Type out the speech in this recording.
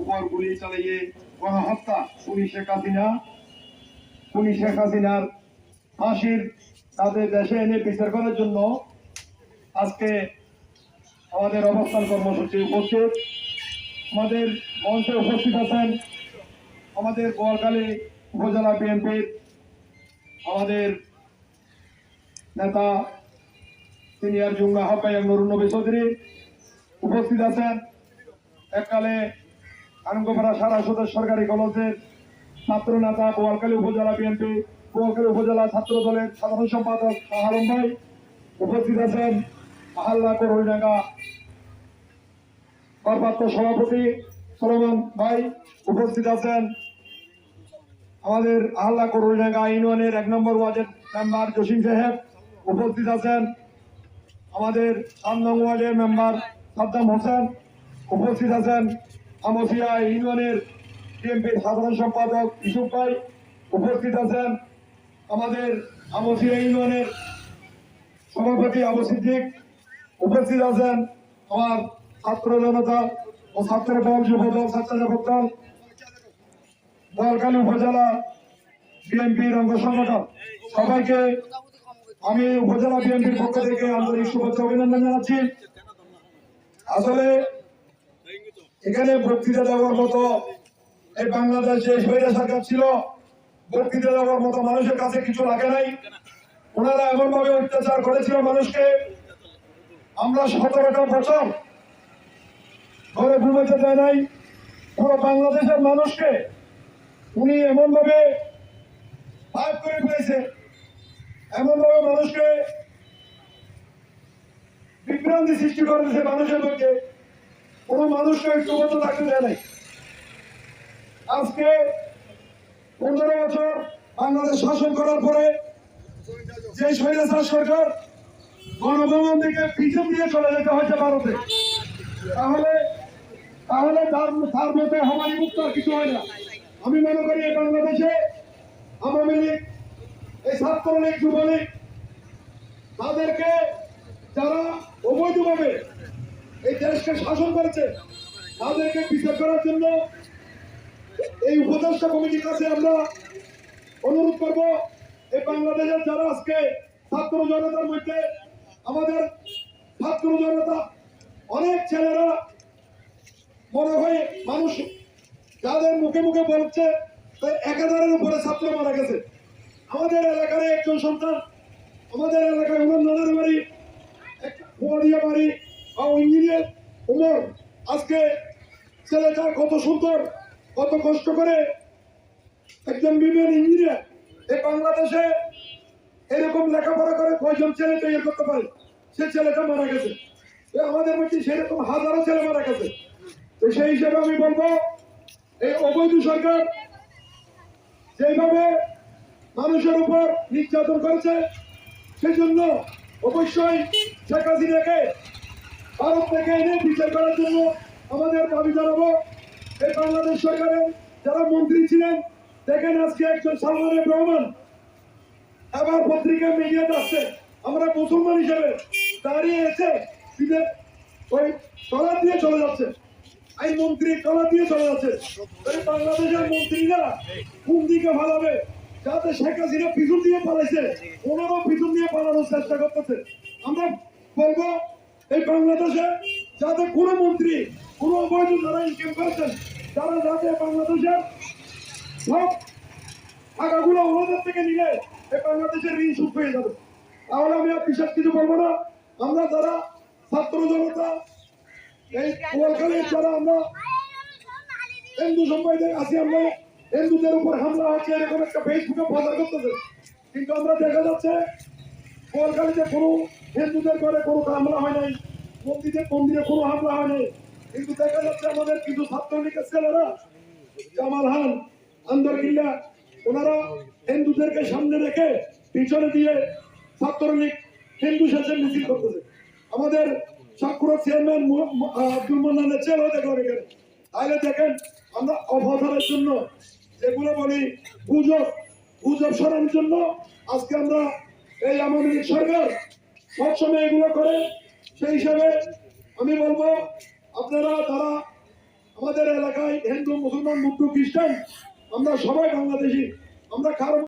উপর গুলি চালিয়ে গণহত্যা। খুনি শেখ হাসিনা খুনি শেখ হাসিনার ফাঁসির তাদের দেশে এনে বিচার করার জন্য আজকে আমাদের অবস্থান কর্মসূচি উপস্থিত। আমাদের মঞ্চে উপস্থিত আছেন আমাদের বোয়ালখালী উপজেলা বিএনপির আমাদের নেতা সিনিয়র আহ্বায়ক নুরুন নবী চৌধুরী। উপস্থিত আছেন এককালে আনন্দপাড়া সারা সদর সরকারি কলেজের ছাত্র নেতা বোয়ালখালী উপজেলা বিএনপি বোয়ালখালী উপজেলা ছাত্র দলের সাধারণ সম্পাদক আলম ভাই উপস্থিত আছেন আহাল্লা করুইডাঙ্গা ভারপ্রাপ্ত সভাপতি সলমন ভাই উপস্থিত আছেন। আমাদের আহ্লা করুইডাঙ্গা ইউনিয়নের এক নম্বর ওয়ার্ডের মেম্বার জসিম সাহেব উপস্থিত আছেন। আমাদের সাত নং ওয়ার্ডের মেম্বার সাদ্দাম হোসেন উপস্থিত আছেন। আমসিয়া ইউনিয়নের বিএনপির সাধারণ সম্পাদক ইসুফ ভাই উপস্থিত আছেন। আমাদের আমসিয়া ইউনিয়নের সভাপতি আবু সিদ্দিক উপস্থিত আছেন। আমার ছাত্র জনতা ও ছাত্র দল যুব দল স্বেচ্ছাসেবক দল বোয়ালখালী উপজেলা বিএনপির অঙ্গ সংগঠন সবাইকে আমি উপজেলা বিএনপির পক্ষ থেকে আন্তরিক শুভেচ্ছা অভিনন্দন জানাচ্ছি। আসলে এখানে বক্তৃতা দেওয়ার মতো এই বাংলাদেশে স্বৈরা সরকার ছিল। বক্তৃতা দেওয়ার মতো মানুষের কাছে কিছু লাগে নাই। ওনারা এমন ভাবে অত্যাচার করেছিল মানুষকে। আমরা সতেরোটা বছর ঘরে ঘুমাতে দেয় নাই। পুরো বাংলাদেশের মানুষকে উনি এমন ভাবে ভাগ করে ফেলেছে। এমন ভাবে মানুষকে বিভ্রান্তি সৃষ্টি করেছে মানুষের মধ্যে। কোনো মানুষকে মতো থাকতে দেয় নাই। আজকে পনেরো বছর বাংলাদেশ শাসন করার পরে যে স্বৈরাচার সরকার গণভবন থেকে পিছন দিয়ে চলে যেতে হয়েছে ভারতে, তাহলে তাহলে তার তার মধ্যে হামারি মুক্ত আর কিছু হয় না। আমি মনে করি এই বাংলাদেশে আওয়ামী লীগ, এই ছাত্রলীগ, যুবলীগ, তাদেরকে যারা অবৈধভাবে এই দেশকে শাসন করেছে। তাদেরকে বিচার করার জন্য এই উপদেষ্টা কমিটির কাছে আমরা অনুরোধ করব, এই বাংলাদেশের যারা আজকে ছাত্র জনতার মধ্যে আমাদের ছাত্র জনতা, অনেক ছেলেরা মনে হয় মানুষ যাদের মুখে মুখে বলছে, তাই এক হাজারের উপরে ছাত্র মারা গেছে। আমাদের এলাকার একজন সন্তান, আমাদের এলাকায় উমর নানার বাড়ি কুয়ারিয়া বাড়ি বা ইঞ্জিনিয়ার উমর আজকে ছেলেটা কত সুন্দর, কত কষ্ট করে একজন বিমান ইঞ্জিনিয়ার এই বাংলাদেশে এরকম লেখাপড়া করে কয়জন ছেলে তৈরি করতে পারে? সে ছেলেটা মারা গেছে। আমাদের মধ্যে সেরকম হাজারো ছেলে মারা গেছে। তো সেই হিসেবে আমি বলব, এই অবৈধ সরকার যেভাবে মানুষের উপর নির্যাতন করেছে সেই জন্য অবশ্যই শেখ হাসিনাকে ভারত থেকে এনে বিচার করার জন্য আমাদের দাবি জানাব। এই বাংলাদেশ সরকারের যারা মন্ত্রী ছিলেন, দেখেন আজকে একজন সালমান রহমান। আবার পত্রিকা মিডিয়াতে আসছে। আমরা মুসলমান হিসেবে দাঁড়িয়ে এসে ওই টলা দিয়ে চলে যাচ্ছে। মন্ত্রী দিয়ে চলে যাচ্ছে। বাংলাদেশের মন্ত্রীরা কোন দিকে ভালাবে যাতে শেখ হাসিনা পিছন দিয়ে পালাইছে, ওনারাও পিছন দিয়ে পালানোর চেষ্টা করতেছে। আমরা বলব, এই বাংলাদেশে যাতে কোনো মন্ত্রী, কোনো অবৈধ যারা ইনকাম করেছেন তারা যাতে বাংলাদেশের সব টাকাগুলো ওনাদের থেকে নিলে এই বাংলাদেশের ঋণ সুখ হয়ে যাবে। তাহলে আমি আর বিশেষ কিছু বলব না। আমরা যারা ছাত্র জনতা, এই কোয়ালখালীর যারা আমরা হিন্দু সম্প্রদায় আছি আমরা হিন্দুদের উপর হামলা হচ্ছে, এরকম একটা ফেসবুকে প্রচার করতেছে। কিন্তু আমরা দেখা যাচ্ছে, কোয়ালখালীতে কোনো হিন্দুদের ঘরে কোনো হামলা হয় নাই, মন্দিরে মন্দিরে কোনো হামলা হয় নাই। কিন্তু দেখা যাচ্ছে আমাদের কিছু ছাত্রলীগের ছেলেরা জামাল হান আন্দর কিল্লা, ওনারা হিন্দুদেরকে সামনে রেখে পিছনে দিয়ে ছাত্রলীগ হিন্দু শাসন মিছিল করতেছে। আমাদের সাক্ষর চেয়ারম্যান আব্দুল মান্নানের ছেলেও দেখলাম এখানে। তাহলে দেখেন, আমরা অবধানের জন্য যেগুলো বলি গুজব গুজব সরানোর জন্য আজকে আমরা এই আমাদের সরকার সবসময় এগুলো করে। সেই হিসাবে আমি বলব আপনারা তারা আমাদের এলাকায় হিন্দু মুসলমান বুদ্ধ খ্রিস্টান আমরা সবাই বাংলাদেশি। আমরা কারও